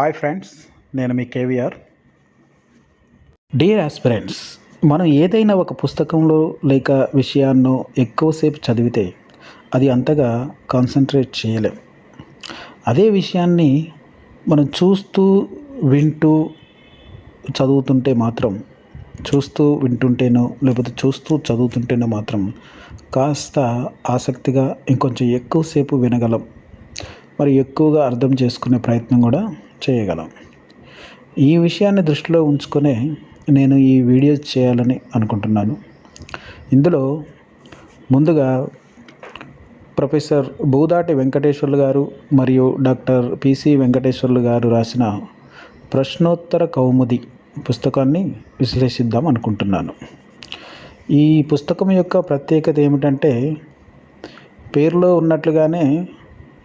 Hi friends నేను మీ KVR. Dear aspirants మనం ఏదైనా ఒక పుస్తకంలో లేక విషయాన్నో ఎక్కువసేపు చదివితే అది అంతగా కాన్సన్ట్రేట్ చేయలేం. అదే విషయాన్ని మనం చూస్తూ వింటూ చదువుతుంటే మాత్రం చూస్తూ వింటుంటేనో లేకపోతే చూస్తూ చదువుతుంటేనో మాత్రం కాస్త ఆసక్తిగా ఇంకొంచెం ఎక్కువసేపు వినగలం. మరి ఎక్కువగా అర్థం చేసుకునే ప్రయత్నం కూడా చేయగలం. ఈ విషయాన్ని దృష్టిలో ఉంచుకునే నేను ఈ వీడియో చేయాలని అనుకుంటున్నాను. ఇందులో ముందుగా ప్రొఫెసర్ బూదాటి వెంకటేశ్వర్లు గారు మరియు డాక్టర్ పిసి వెంకటేశ్వర్లు గారు రాసిన ప్రశ్నోత్తర కౌముది పుస్తకాన్ని విశ్లేషిద్దాం అనుకుంటున్నాను. ఈ పుస్తకం యొక్క ప్రత్యేకత ఏమిటంటే పేరులో ఉన్నట్లుగానే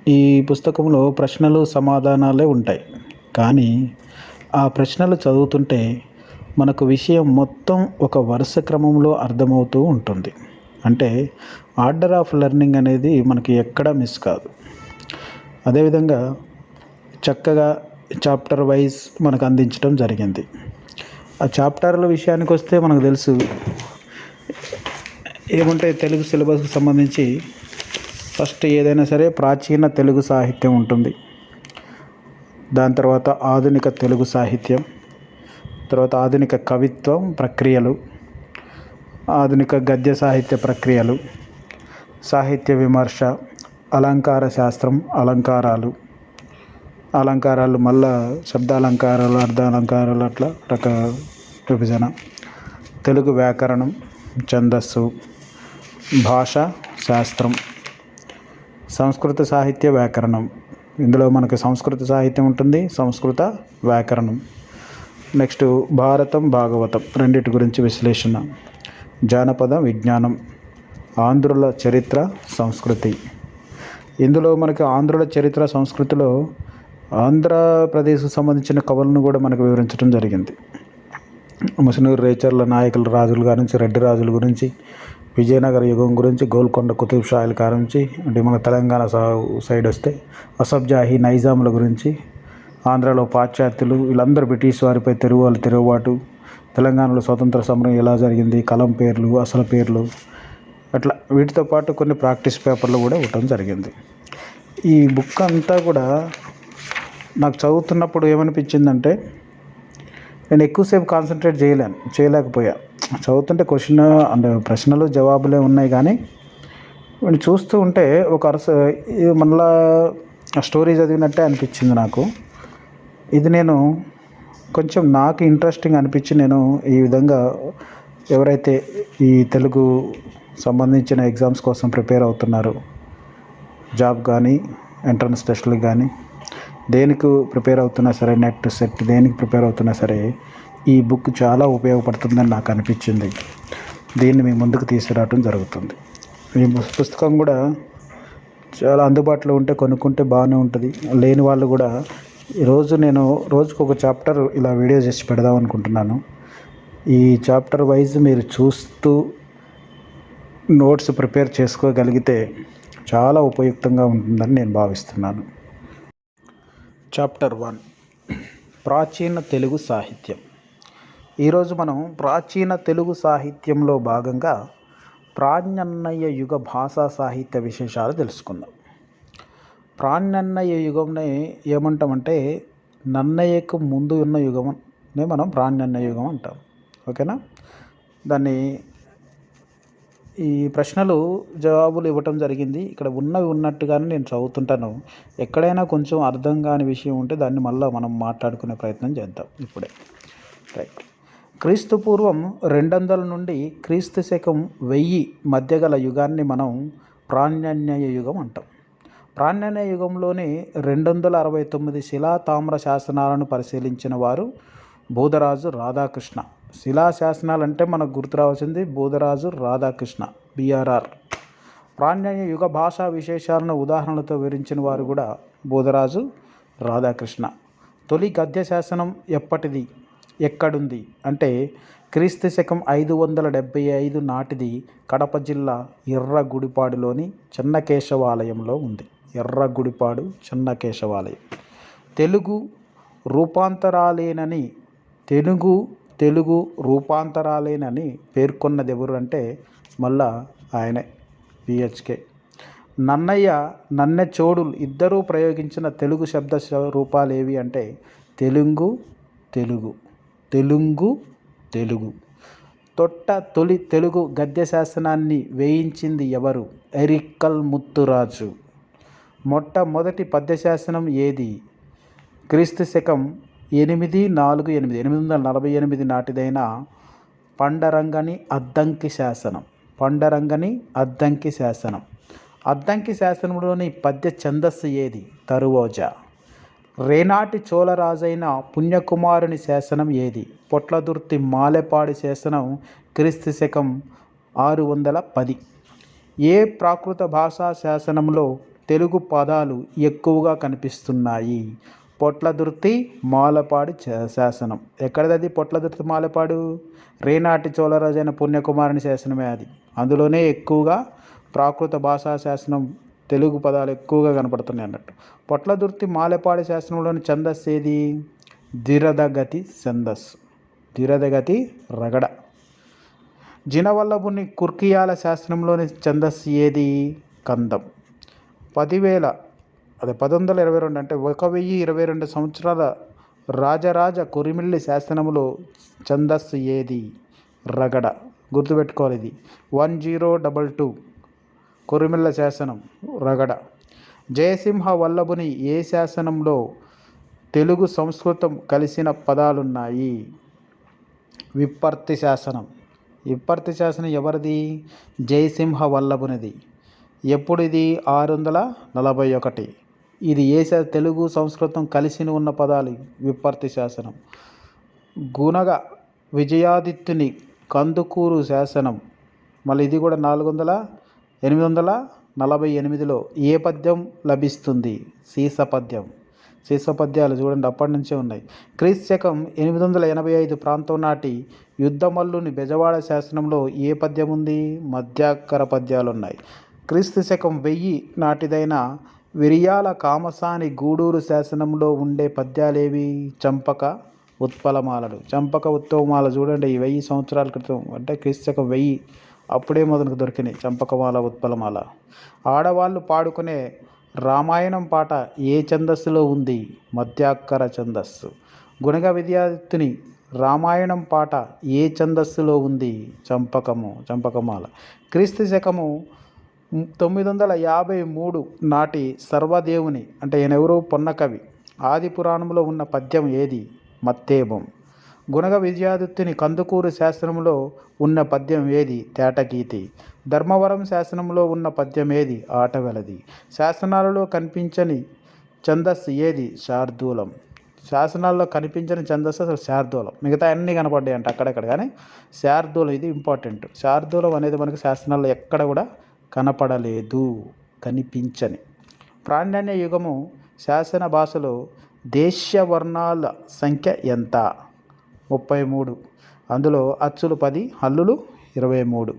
ఈ పుస్తకంలో ప్రశ్నలు సమాధానాలే ఉంటాయి. కానీ ఆ ప్రశ్నలు చదువుతుంటే మనకు విషయం మొత్తం ఒక వరుస క్రమంలో అర్థమవుతూ ఉంటుంది. అంటే ఆర్డర్ ఆఫ్ లెర్నింగ్ అనేది మనకి ఎక్కడా మిస్ కాదు. అదేవిధంగా చక్కగా చాప్టర్ వైజ్ మనకు అందించడం జరిగింది. ఆ చాప్టర్ల విషయానికి వస్తే మనకు తెలుసు ఏముంటాయి తెలుగు సిలబస్కి సంబంధించి ఫస్ట్ ఏదైనా సరే ప్రాచీన తెలుగు సాహిత్యం ఉంటుంది. దాని తర్వాత ఆధునిక తెలుగు సాహిత్యం తర్వాత ఆధునిక కవిత్వం ప్రక్రియలు ఆధునిక గద్య సాహిత్య ప్రక్రియలు సాహిత్య విమర్శ అలంకార శాస్త్రం అలంకారాలు అలంకారాలు మళ్ళా శబ్దాలంకారాలు అర్ధాలంకారాలు అట్లా రక విభజన తెలుగు వ్యాకరణం ఛందస్సు భాష శాస్త్రం. సంస్కృత సాహిత్య వ్యాకరణం. ఇందులో మనకి సంస్కృత సాహిత్యం ఉంటుంది సంస్కృత వ్యాకరణం. నెక్స్ట్ భారతం భాగవతం రెండిటి గురించి విశ్లేషణ. జానపద విజ్ఞానం ఆంధ్రుల చరిత్ర సంస్కృతి. ఇందులో మనకి ఆంధ్రుల చరిత్ర సంస్కృతిలో ఆంధ్రప్రదేశ్కు సంబంధించిన కవులను కూడా మనకు వివరించడం జరిగింది. ముసునూరు రేచర్ల నాయకుల రాజుల గారి నుంచి రెడ్డి రాజుల గురించి విజయనగర యుగం గురించి గోల్కొండ కుతుబ్ షాయిల కారించి అంటే మన తెలంగాణ సైడ్ వస్తే అసబ్జాహి నైజాముల గురించి ఆంధ్రాలో పాశ్చాత్యులు వీళ్ళందరూ బ్రిటిష్ వారిపై తిరుగువాళ్ళు తిరుగుబాటు తెలంగాణలో స్వతంత్ర సమరం ఎలా జరిగింది కలం పేర్లు అసలు పేర్లు అట్లా వీటితో పాటు కొన్ని ప్రాక్టీస్ పేపర్లు కూడా ఇవ్వటం జరిగింది. ఈ బుక్ అంతా కూడా నాకు చదువుతున్నప్పుడు ఏమనిపించిందంటే నేను ఎక్కువసేపు కాన్సన్ట్రేట్ చేయలేను చేయలేకపోయా. చదువుతుంటే క్వశ్చన్ అంటే ప్రశ్నలు జవాబులే ఉన్నాయి కానీ చూస్తూ ఉంటే ఒక అరస మళ్ళా స్టోరీ చదివినట్టే అనిపించింది నాకు. ఇది నేను కొంచెం నాకు ఇంట్రెస్టింగ్ అనిపించి నేను ఈ విధంగా ఎవరైతే ఈ తెలుగు సంబంధించిన ఎగ్జామ్స్ కోసం ప్రిపేర్ అవుతున్నారు జాబ్ కానీ ఎంట్రన్స్ టెస్టులకు కానీ దేనికి ప్రిపేర్ అవుతున్నా సరే నెట్ సెట్ దేనికి ప్రిపేర్ అవుతున్నా సరే ఈ బుక్ చాలా ఉపయోగపడుతుందని నాకు అనిపించింది. దీన్ని మీ ముందుకు తీసుకురావడం జరుగుతుంది. ఈ పుస్తకం కూడా చాలా అందుబాటులో ఉంటే కొనుక్కుంటే బాగానే ఉంటుంది. లేని వాళ్ళు కూడా ఈరోజు నేను రోజుకు ఒక చాప్టర్ ఇలా వీడియో చేసి పెడదాం అనుకుంటున్నాను. ఈ చాప్టర్ వైజ్ మీరు చూస్తూ నోట్స్ ప్రిపేర్ చేసుకోగలిగితే చాలా ఉపయుక్తంగా ఉంటుందని నేను భావిస్తున్నాను. Chapter one. ప్రాచీన తెలుగు సాహిత్యం. ఈరోజు మనం ప్రాచీన తెలుగు సాహిత్యంలో భాగంగా ప్రాణ్యన్నయ్య యుగ భాషా సాహిత్య విశేషాలు తెలుసుకుందాం. ప్రాణ్యన్నయ్య యుగంని ఏమంటామంటే నన్నయ్యకు ముందు ఉన్న యుగంనే మనం ప్రాణ్యన్నయ్య యుగం అంటాం. ఓకేనా? దాన్ని ఈ ప్రశ్నలు జవాబులు ఇవ్వటం జరిగింది. ఇక్కడ ఉన్నవి ఉన్నట్టుగానే నేను చదువుతుంటాను. ఎక్కడైనా కొంచెం అర్థం కాని విషయం ఉంటే దాన్ని మళ్ళీ మనం మాట్లాడుకునే ప్రయత్నం చేద్దాం. ఇప్పుడే. రైట్. క్రీస్తు పూర్వం రెండు వందల నుండి క్రీస్తు శకం వెయ్యి మధ్య గల యుగాన్ని మనం ప్రాణ్యన్యయ యుగం అంటాం. ప్రాణ్యన్య యుగంలోని రెండు వందల అరవై తొమ్మిది శిలా తామ్ర శాసనాలను పరిశీలించిన వారు బోధరాజు రాధాకృష్ణ. శిలా శాసనాలు అంటే మనకు గుర్తు రావాల్సింది బోధరాజు రాధాకృష్ణ బిఆర్ఆర్ ప్రాణ్యయ యుగ భాషా విశేషాలను ఉదాహరణలతో వివరించిన వారు కూడా బోధరాజు రాధాకృష్ణ. తొలి గద్య శాసనం ఎప్పటిది? ఎక్కడుంది? అంటే క్రీస్తు శకం ఐదు వందల డెబ్బై ఐదు నాటిది కడప జిల్లా ఎర్రగుడిపాడులోని చెన్నకేశవాలయంలో ఉంది. ఎర్రగుడిపాడు చెన్నకేశవాలయం. తెలుగు రూపాంతరాలేనని తెలుగు తెలుగు రూపాంతరాలేనని పేర్కొన్నది ఎవరు అంటే మళ్ళా ఆయనే పిహెచ్కే నన్నయ్య నన్నె చోడులు ఇద్దరూ ప్రయోగించిన తెలుగు శబ్ద రూపాలు ఏవి అంటే తెలుగు తెలుగు. తెలుగు తెలుగు. తొట్ట తొలి తెలుగు గద్య శాసనాన్ని వేయించింది ఎవరు? ఎరిక్కల్ ముత్తురాజు. మొట్టమొదటి పద్యశాసనం ఏది? క్రీస్తు శకం ఎనిమిది నాలుగు ఎనిమిది. ఎనిమిది వందల నలభై ఎనిమిది నాటిదైన పండరంగని అద్దంకి శాసనం. పండరంగని అద్దంకి శాసనం. అద్దంకి శాసనంలోని పద్య ఛందస్సు ఏది? తరువోజా. రేనాటి చోళరాజైన పుణ్యకుమారుని శాసనం ఏది? పొట్లదుర్తి మాలెపాడి శాసనం క్రీస్తు శకం ఆరు వందల పది. ఏ ప్రాకృత భాషా శాసనంలో తెలుగు పదాలు ఎక్కువగా కనిపిస్తున్నాయి? పొట్లదుర్తి మాలపాడి శాసనం. ఎక్కడది పొట్లదుర్తి మాలపాడు? రేనాటి చోళరాజైన పుణ్యకుమారుని శాసనమే అది. అందులోనే ఎక్కువగా ప్రాకృత భాషా శాసనం తెలుగు పదాలు ఎక్కువగా కనపడుతున్నాయి అన్నట్టు. పొట్లదుర్తి మాలెపాడి శాసనంలోని ఛందస్సు ఏది? ధిరదగతి ఛందస్సు. ధిరదగతి రగడ. జినవల్లభుని కుర్కియాల శాస్త్రంలోని ఛందస్సు ఏది? కందం. పదివేల అదే పది వందల ఇరవై రెండు అంటే ఒక వెయ్యి ఇరవై రెండు సంవత్సరాల రాజరాజ కొరిమిల్లి శాసనములో ఛందస్సు ఏది? రగడ. గుర్తుపెట్టుకోవాలి ఇది. One zero double two. Korimilla శాసనం రగడ. జయసింహ వల్లభుని ఏ శాసనంలో తెలుగు సంస్కృతం కలిసిన పదాలున్నాయి? విప్పర్తి శాసనం. విప్పర్తి శాసనం ఎవరిది? జయసింహ వల్లభునిది. ఎప్పుడు ఇది ఆరు వందల నలభై ఒకటి. ఇది ఏ శా తెలుగు సంస్కృతం కలిసి ఉన్న పదాలు? విప్పర్తి శాసనం. గుణగ విజయాదిత్యుని కందుకూరు శాసనం. మళ్ళీ ఇది కూడా నాలుగు వందల ఎనిమిది వందల నలభై ఎనిమిదిలో ఏ పద్యం లభిస్తుంది? సీస పద్యం సీస పద్యాలు చూడండి అప్పటి నుంచే ఉన్నాయి. క్రీస్తు శకం ఎనిమిది వందల ఎనభై ఐదు ప్రాంతం నాటి యుద్ధమల్లుని బెజవాడ శాసనంలో ఏ పద్యం ఉంది? మధ్యాకర పద్యాలు ఉన్నాయి క్రీస్తు శకం వెయ్యి నాటిదైన విరియాల కామసాని గూడూరు శాసనంలో ఉండే పద్యాలేవి? చంపక ఉత్పలమాలలు. చంపక ఉత్తవమాల చూడండి ఈ వెయ్యి సంవత్సరాల క్రితం. అంటే క్రీస్తు శకం వెయ్యి అప్పుడే మొదలకు దొరికినాయి చంపకమాల ఉత్పలమాల. ఆడవాళ్ళు పాడుకునే రామాయణం పాట ఏ ఛందస్సులో ఉంది? మధ్యాక్కర ఛందస్సు. గుణగ విద్యార్థిని రామాయణం పాట ఏ ఛందస్సులో ఉంది? చంపకము చంపకమాల. క్రీస్తు శకము తొమ్మిది వందల యాభై మూడు నాటి సర్వదేవుని అంటే ఈయనెవరో? పొన్నకవి. ఆది పురాణంలో ఉన్న పద్యం ఏది? మత్తేబం గుణగ విజయాదిత్యుని కందుకూరు శాస్త్రంలో ఉన్న పద్యం ఏది? తేటగీతి. ధర్మవరం శాసనంలో ఉన్న పద్యం ఏది? ఆటవెలది. శాసనాలలో కనిపించని ఛందస్సు ఏది? శార్దూలం. శాసనాల్లో కనిపించని ఛందస్సు అసలు శార్దూలం. మిగతా అన్నీ కనపడ్డాయి అంటే అక్కడక్కడ కానీ శార్దూలం ఇది ఇంపార్టెంట్ శార్దూలం అనేది మనకు శాసనాల్లో ఎక్కడ కూడా కనపడలేదు. కనిపించని. ప్రాణ్యాన్య యుగము శాసన భాషలో దేశ వర్ణాల సంఖ్య ఎంత? ముప్పై మూడు. అందులో అచ్చులు పది హల్లులు ఇరవై మూడు.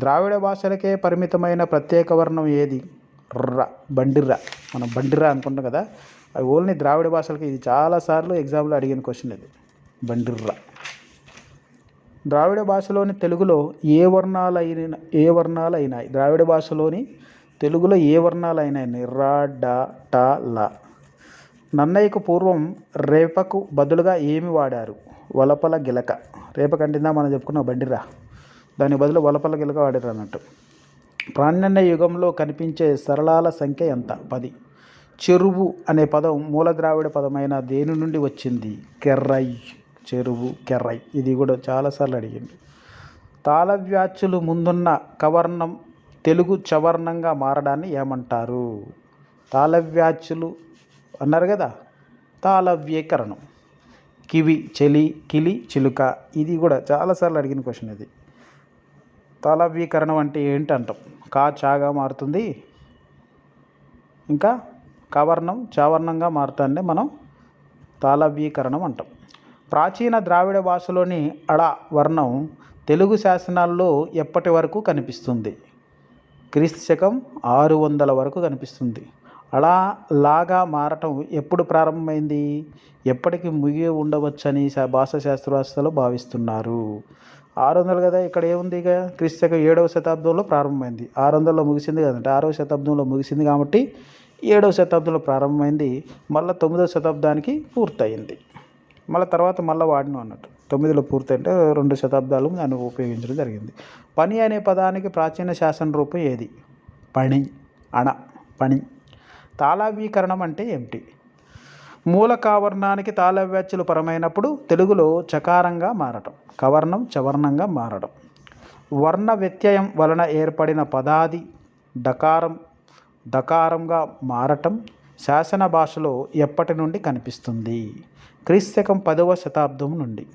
ద్రావిడ భాషలకే పరిమితమైన ప్రత్యేక వర్ణం ఏది? ర్ర బండిర్ర. మనం బండిర్ర అనుకుంటాం కదా. అది ఓన్లీ ద్రావిడ భాషలకి. ఇది చాలాసార్లు ఎగ్జామ్లో అడిగిన క్వశ్చన్ ఇది. బండిర్ర. ద్రావిడ భాషలోని తెలుగులో ఏ వర్ణాలు అయిన ఏ వర్ణాలు అయినాయి ద్రావిడ భాషలోని తెలుగులో ఏ వర్ణాలు అయినాయి రా డా టా లా. నన్నయ్యకు పూర్వం రేపకు బదులుగా ఏమి వాడారు? వలపల గిలక. రేపకంటిందా మనం చెప్పుకున్న బండిరా. దాని బదులు వలపల గిలక వాడారు అన్నట్టు. ప్రాణ్యన్న యుగంలో కనిపించే సరళాల సంఖ్య ఎంత? పది. చెరువు అనే పదం మూల ద్రావిడ పదమైన దేని నుండి వచ్చింది? కెర్రై. చెరువు కెర్రై. ఇది కూడా చాలాసార్లు అడిగింది. తాళవ్యాచులు ముందున్న కవర్ణం తెలుగు చవర్ణంగా మారడాన్ని ఏమంటారు? తాళవ్యాచులు అన్నారు కదా? తాళవ్యీకరణం. కివి చెలి కిలి చిలుక. ఇది కూడా చాలాసార్లు అడిగిన క్వశ్చన్ ఇది. తాళవ్యీకరణం అంటే ఏంటంటాం? కా చాగా మారుతుంది. ఇంకా కవర్ణం చావర్ణంగా మారుతుంటే మనం తాళవ్యీకరణం అంటాం. ప్రాచీన ద్రావిడ భాషలోని అడ వర్ణం తెలుగు శాసనాల్లో ఎప్పటి వరకు కనిపిస్తుంది? క్రీస్తు శకం ఆరు వందల వరకు కనిపిస్తుంది. అలా లాగా మారటం ఎప్పుడు ప్రారంభమైంది? ఎప్పటికి ముగి ఉండవచ్చని శా- భాషా శాస్త్రవేత్తలు భావిస్తున్నారు. ఆరు వందలు కదా ఇక్కడ ఏముంది ఇక? క్రీస్తు ఏడవ శతాబ్దంలో ప్రారంభమైంది. ఆరు వందల్లో ముగిసింది కదంటే ఆరవ శతాబ్దంలో ముగిసింది కాబట్టి ఏడవ శతాబ్దంలో ప్రారంభమైంది. మళ్ళీ తొమ్మిదవ శతాబ్దానికి పూర్తయింది. మళ్ళీ తర్వాత మళ్ళీ వాడినం అన్నట్టు. తొమ్మిదిలో పూర్తయింటే రెండు శతాబ్దాలు దాన్ని ఉపయోగించడం జరిగింది. పని అనే పదానికి ప్రాచీన శాసన రూపం ఏది? పని అణ. పని తాళావీకరణం అంటే ఏమిటి? మూల కావర్ణానికి తాళవ్యాచ్యులు పరమైనప్పుడు తెలుగులో చకారంగా మారటం కవర్ణం చవర్ణంగా మారడం. వర్ణ వ్యత్యయం వలన ఏర్పడిన పదాది డకారం దకారంగా మారటం శాసన భాషలో ఎప్పటి నుండి కనిపిస్తుంది? క్రీస్తకం పదవ శతాబ్దం నుండి.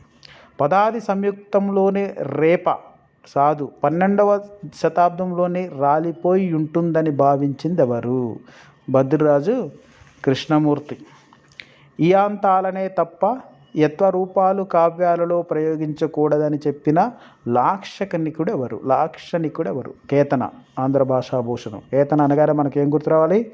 పదాది సంయుక్తంలోనే రేప సాధు పన్నెండవ శతాబ్దంలోనే రాలిపోయి ఉంటుందని భావించింది ఎవరు భద్రరాజు కృష్ణమూర్తి. ఇయాంతాలనే తప్ప యత్వరూపాలు కావ్యాలలో ప్రయోగించకూడదని చెప్పిన లాక్షకనికుడు ఎవరు లాక్షణికుడు ఎవరు కేతన ఆంధ్ర భాషాభూషణం. కేతన అనగానే మనకి ఏం గుర్తు రావాలి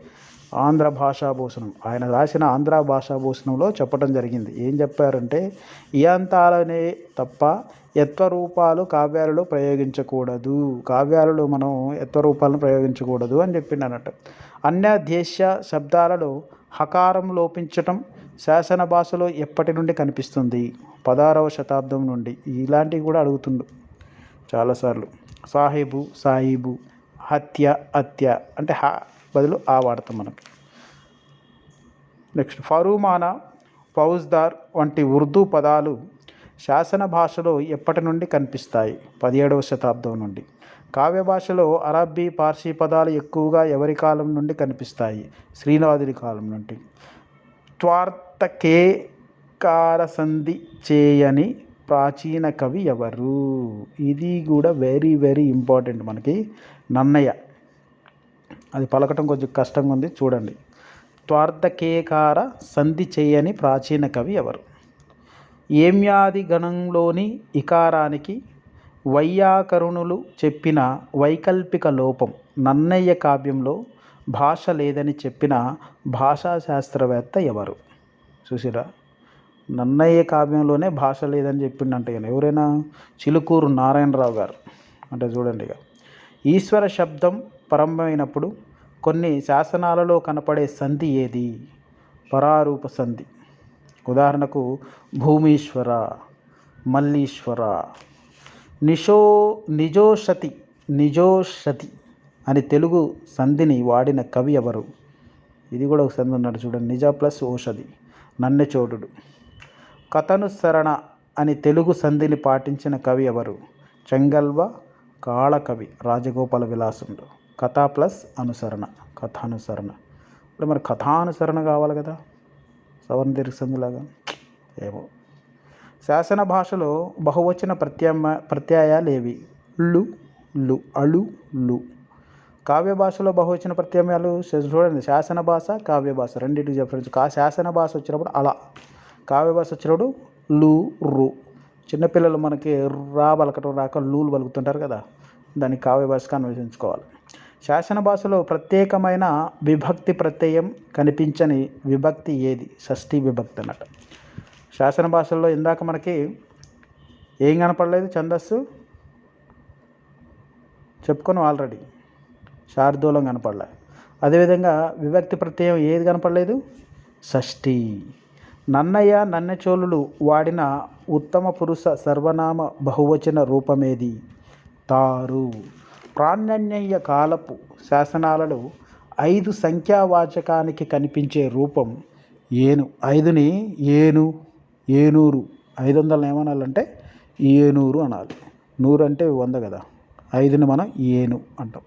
ఆంధ్ర భాషాభూషణం. ఆయన రాసిన ఆంధ్ర భాషాభూషణంలో చెప్పడం జరిగింది. ఏం చెప్పారంటే ఇయాంతాలనే తప్ప యత్వరూపాలు కావ్యాలలో ప్రయోగించకూడదు. కావ్యాలలో మనం యత్వరూపాలను ప్రయోగించకూడదు అని చెప్పిండు అన్నట్టు అన్య దేశ శబ్దాలలో హకారం లోపించటం శాసన భాషలో ఎప్పటి నుండి కనిపిస్తుంది? పదహారవ శతాబ్దం నుండి. ఇలాంటివి కూడా అడుగుతుండు చాలాసార్లు. సాహిబు సాహిబు హత్య హత్య అంటే హ బదులు ఆ వాడతాం మనకి నెక్స్ట్ ఫరూమానా ఫౌజ్దార్ వంటి ఉర్దూ పదాలు శాసన భాషలో ఎప్పటి నుండి కనిపిస్తాయి? పదిహేడవ శతాబ్దం నుండి. కావ్య భాషలో అరబ్బీ పార్సీ పదాలు ఎక్కువగా ఎవరి కాలం నుండి కనిపిస్తాయి? శ్రీనాథుడి కాలం నుండి. త్వార్థకేకార సంధి చేయని ప్రాచీన కవి ఎవరు? ఇది కూడా వెరీ వెరీ ఇంపార్టెంట్ మనకి. నన్నయ్య. అది పలకటం కొంచెం కష్టంగా ఉంది చూడండి. త్వార్థకేకార సంధి చేయని ప్రాచీన కవి ఎవరు? ఏమ్యాది గణంలోని ఇకారానికి వైయాకరుణులు చెప్పిన వైకల్పిక లోపం నన్నయ్య కావ్యంలో భాష లేదని చెప్పిన భాషా శాస్త్రవేత్త ఎవరు? చూసిరా? నన్నయ్య కావ్యంలోనే భాష లేదని చెప్పిండంటే ఎవరైనా? చిలుకూరు నారాయణరావు గారు. అంటే చూడండి ఇక. ఈశ్వర శబ్దం ప్రారంభమైనప్పుడు కొన్ని శాసనాలలో కనపడే సంధి ఏది? పరారూప సంధి. ఉదాహరణకు భూమీశ్వర మల్లీశ్వర నిషో నిజోషతి నిజోషతి అని తెలుగు సంధిని వాడిన కవి ఎవరు? ఇది కూడా ఒక సంధి ఉన్నాడు చూడండి. నిజ ప్లస్ ఓషధి నన్నెచోడుడు కథనుసరణ అని తెలుగు సంధిని పాటించిన కవి ఎవరు? చెంగల్వ కాళకవి రాజగోపాల విలాసుడు. కథ ప్లస్ అనుసరణ. కథానుసరణ. ఇప్పుడు మరి కథానుసరణ కావాలి కదా? సవర్ణ దీర్ఘ సంధిలాగా? ఏమో. శాసన భాషలో బహువచన ప్రత్యామ ప్రత్యయాలు ఏవి లు లు అలు లు. కావ్య భాషలో బహువచన ప్రత్యామ్నాయాలు చూడండి. శాసన భాష కావ్య భాష రెండింటికి డిఫరెన్స్ కా శాసన భాష వచ్చినప్పుడు అలా కావ్య భాష వచ్చినప్పుడు లు రు. చిన్నపిల్లలు మనకి రా బలకటం రాక లూలు బలుకుతుంటారు కదా. దాన్ని కావ్య భాషగా అన్వయించుకోవాలి శాసన భాషలో ప్రత్యేకమైన విభక్తి ప్రత్యయం కనిపించని విభక్తి ఏది? షష్ఠీ విభక్తి అన్నట్టు. శాసన భాషల్లో ఇందాక మనకి ఏం కనపడలేదు? ఛందస్సు? చెప్పుకున్నాం ఆల్రెడీ శార్దూలం కనపడలే. అదేవిధంగా విభక్తి ప్రత్యయం ఏది కనపడలేదు? షష్ఠి. నన్నయ్య నన్నచోళులు వాడిన ఉత్తమ పురుష సర్వనామ బహువచన రూపమేది? తారు. ప్రాణ్యన్య కాలపు శాసనాలలో ఐదు సంఖ్యావాచకానికి కనిపించే రూపం ఏను. ఐదుని ఏను. ఏనూరు ఐదు వందలు ఏమనాలంటే ఏనూరు అనాలి. నూరు అంటే వంద కదా. ఐదుని మనం ఏను అంటాం.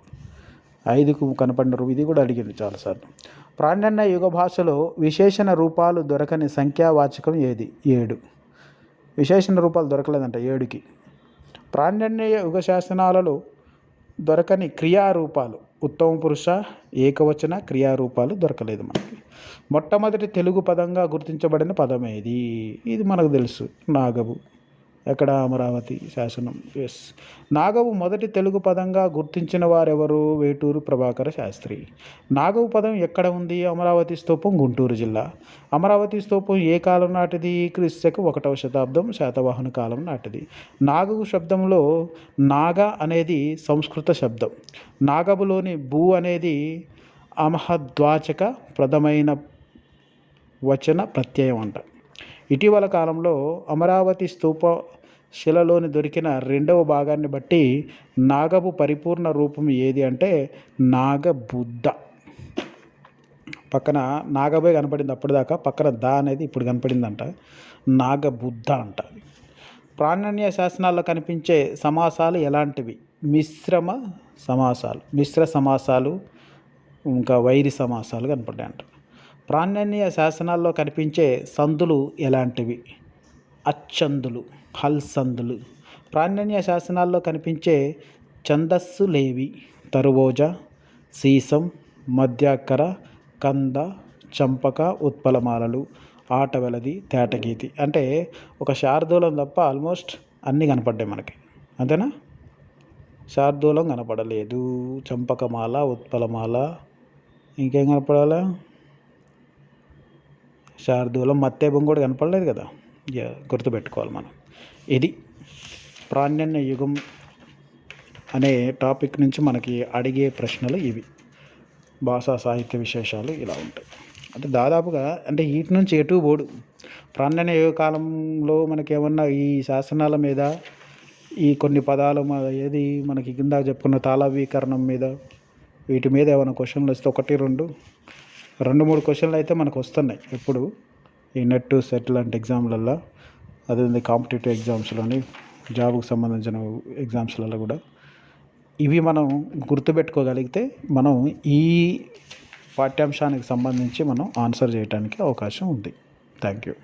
ఐదుకు కనపడిన రూపం ఇది కూడా అడిగింది చాలాసార్లు. ప్రాణ్యన్న యుగ భాషలో విశేషణ రూపాలు దొరకని సంఖ్యావాచకం ఏది? ఏడు. విశేషణ రూపాలు దొరకలేదంట ఏడుకి. ప్రాణ్యన్య యుగ శాసనాలలో దొరకని క్రియారూపాలు. ఉత్తమ పురుష ఏకవచన క్రియారూపాలు దొరకలేదు మనకి. మొట్టమొదటి తెలుగు పదంగా గుర్తించబడిన పదం ఏది? ఇది మనకు తెలుసు. నాగవు ఎక్కడ అమరావతి శాసనం? ఎస్ నాగవు మొదటి తెలుగు పదంగా గుర్తించిన వారెవరు? వేటూరు ప్రభాకర శాస్త్రి. నాగవు పదం ఎక్కడ ఉంది? అమరావతి స్తూపం గుంటూరు జిల్లా. అమరావతి స్తూపం ఏ కాలం నాటిది? క్రీస్తుకు ఒకటవ శతాబ్దం శాతవాహన కాలం నాటిది. నాగవు శబ్దంలో నాగ అనేది సంస్కృత శబ్దం. నాగబులోని భూ అనేది అమహద్వాచక ప్రదమైన వచన ప్రత్యయం అంట. ఇటీవల కాలంలో అమరావతి స్తూప శిలలోని దొరికిన రెండవ భాగాన్ని బట్టి నాగపు పరిపూర్ణ రూపం ఏది అంటే నాగబుద్ధ. పక్కన నాగబే కనపడింది అప్పటిదాకా పక్కన దా అనేది ఇప్పుడు కనపడిందంట నాగబుద్ధ అంట ప్రాణ్య శాసనాల్లో కనిపించే సమాసాలు ఎలాంటివి? మిశ్రమ సమాసాలు మిశ్ర సమాసాలు ఇంకా వైరి సమాసాలు కనపడ్డాయి అంట శాసనాల్లో కనిపించే సందులు ఎలాంటివి? అచ్చందులు హల్సందులు. ప్రాణ్య శాసనాల్లో కనిపించే ఛందస్సులేవి తరువోజ సీసం మధ్యాకర కంద చంపక ఉత్పలమాలలు ఆటవెలది తేటగీతి. అంటే ఒక శార్దూలం తప్ప ఆల్మోస్ట్ అన్నీ కనపడ్డాయి మనకి. అంతేనా? శార్దూలం కనపడలేదు. చంపకమాల ఉత్పలమాల ఇంకేం కనపడాలా? శార్దూలం మత్తేబం కూడా కనపడలేదు కదా. ఇక గుర్తుపెట్టుకోవాలి మనం. ఇది ప్రాణ్యన్న యుగం అనే టాపిక్ నుంచి మనకి అడిగే ప్రశ్నలు ఇవి. భాషా సాహిత్య విశేషాలు ఇలా ఉంటాయి. అంటే దాదాపుగా అంటే వీటి నుంచి ఎటు పోడు. ప్రాణ్యన యుగ కాలంలో మనకి ఏమన్నా ఈ శాసనాల మీద ఈ కొన్ని పదాలు ఏది మనకి కింద చెప్పుకున్న తాళవీకరణం మీద వీటి మీద ఏమైనా క్వశ్చన్లు వస్తే ఒకటి రెండు. రెండు మూడు క్వశ్చన్లు అయితే మనకు వస్తున్నాయి. ఇప్పుడు ఈ నెట్ సెట్ లాంటి ఎగ్జామ్లల్లో అదే కాంపిటేటివ్ ఎగ్జామ్స్లోని జాబ్కు సంబంధించిన ఎగ్జామ్స్లలో కూడా. ఇవి మనం గుర్తుపెట్టుకోగలిగితే మనం ఈ పాఠ్యాంశానికి సంబంధించి మనం ఆన్సర్ చేయడానికి అవకాశం ఉంది. Thank you